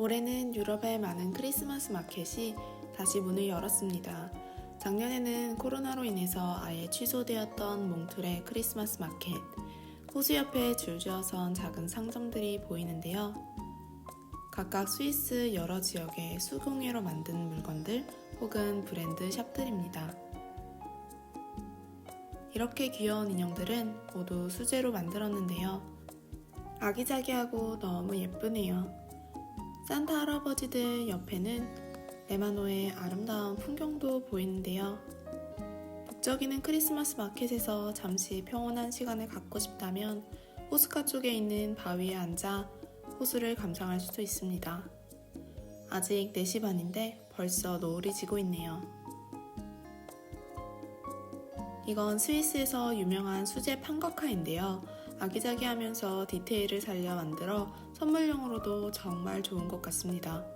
올해는 유럽의 많은 크리스마스 마켓이 다시 문을 열었습니다. 작년에는 코로나로 인해서 아예 취소되었던 몽툴의 크리스마스 마켓. 호수 옆에 줄지어선 작은 상점들이 보이는데요. 각각 스위스 여러 지역의 수공예로 만든 물건들 혹은 브랜드 샵들입니다. 이렇게 귀여운 인형들은 모두 수제로 만들었는데요. 아기자기하고 너무 예쁘네요. 산타 할아버지들 옆에는 레마노의 아름다운 풍경도 보이는데요. 북적이는 크리스마스 마켓에서 잠시 평온한 시간을 갖고 싶다면 호숫가 쪽에 있는 바위에 앉아 호수를 감상할 수도 있습니다. 아직 4시 반인데 벌써 노을이 지고 있네요. 이건 스위스에서 유명한 수제 판거카인데요. 아기자기하면서 디테일을 살려 만들어 선물용으로도 정말 좋은 것 같습니다.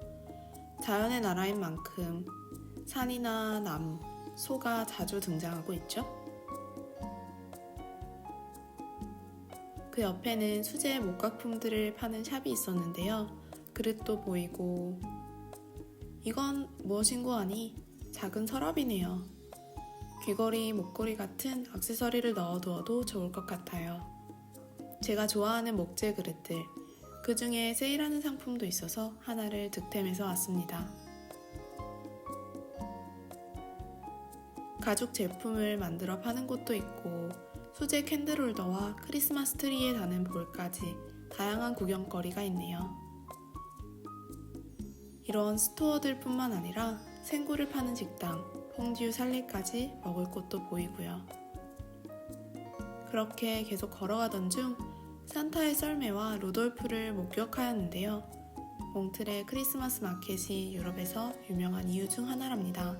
자연의 나라인 만큼 산이나 나무, 소가 자주 등장하고 있죠. 그 옆에는 수제 목각품들을 파는 샵이 있었는데요. 그릇도 보이고 이건 무엇인 고 하니 작은 서랍이네요. 귀걸이, 목걸이 같은 액세서리를 넣어두어도 좋을 것 같아요. 제가 좋아하는 목재 그릇들, 그 중에 세일하는 상품도 있어서 하나를 득템해서 왔습니다. 가죽 제품을 만들어 파는 곳도 있고, 수제 캔들홀더와 크리스마스 트리에 다는 볼까지 다양한 구경거리가 있네요. 이런 스토어들 뿐만 아니라 생굴을 파는 식당, 홍지유 살리까지 먹을 곳도 보이고요. 그렇게 계속 걸어가던 중 산타의 썰매와 루돌프를 목격하였는데요. 몽틀의 크리스마스 마켓이 유럽에서 유명한 이유 중 하나랍니다.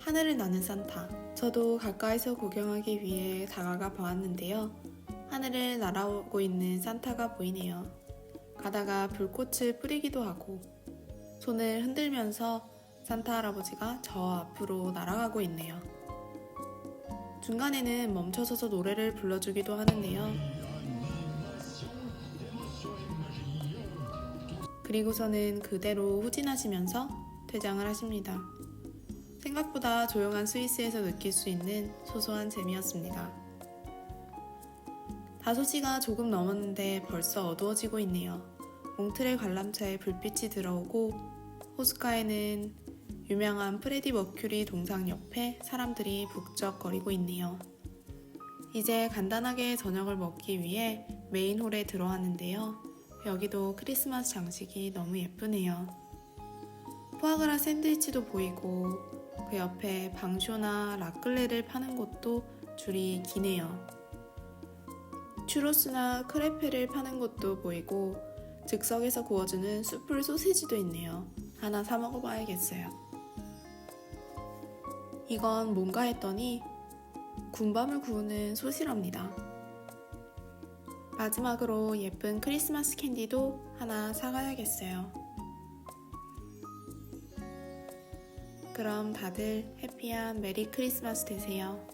하늘을 나는 산타. 저도 가까이서 구경하기 위해 다가가 보았는데요. 하늘을 날아오고 있는 산타가 보이네요. 가다가 불꽃을 뿌리기도 하고 손을 흔들면서 산타 할아버지가 저 앞으로 날아가고 있네요. 중간에는 멈춰서서 노래를 불러주기도 하는데요. 그리고서는 그대로 후진하시면서 퇴장을 하십니다. 생각보다 조용한 스위스에서 느낄 수 있는 소소한 재미였습니다. 5시가 조금 넘었는데 벌써 어두워지고 있네요. 몽트레 관람차에 불빛이 들어오고 호숫가에는 유명한 프레디 머큐리 동상 옆에 사람들이 북적거리고 있네요. 이제 간단하게 저녁을 먹기 위해 메인 홀에 들어왔는데요. 여기도 크리스마스 장식이 너무 예쁘네요. 푸아그라 샌드위치도 보이고 그 옆에 방쇼나 라클레를 파는 곳도 줄이 기네요. 추로스나 크레페를 파는 곳도 보이고 즉석에서 구워주는 숯불 소시지도 있네요. 하나 사 먹어봐야겠어요. 이건 뭔가 했더니 군밤을 구우는 솥이랍니다. 마지막으로 예쁜 크리스마스 캔디도 하나 사가야겠어요. 그럼 다들 해피한 메리 크리스마스 되세요.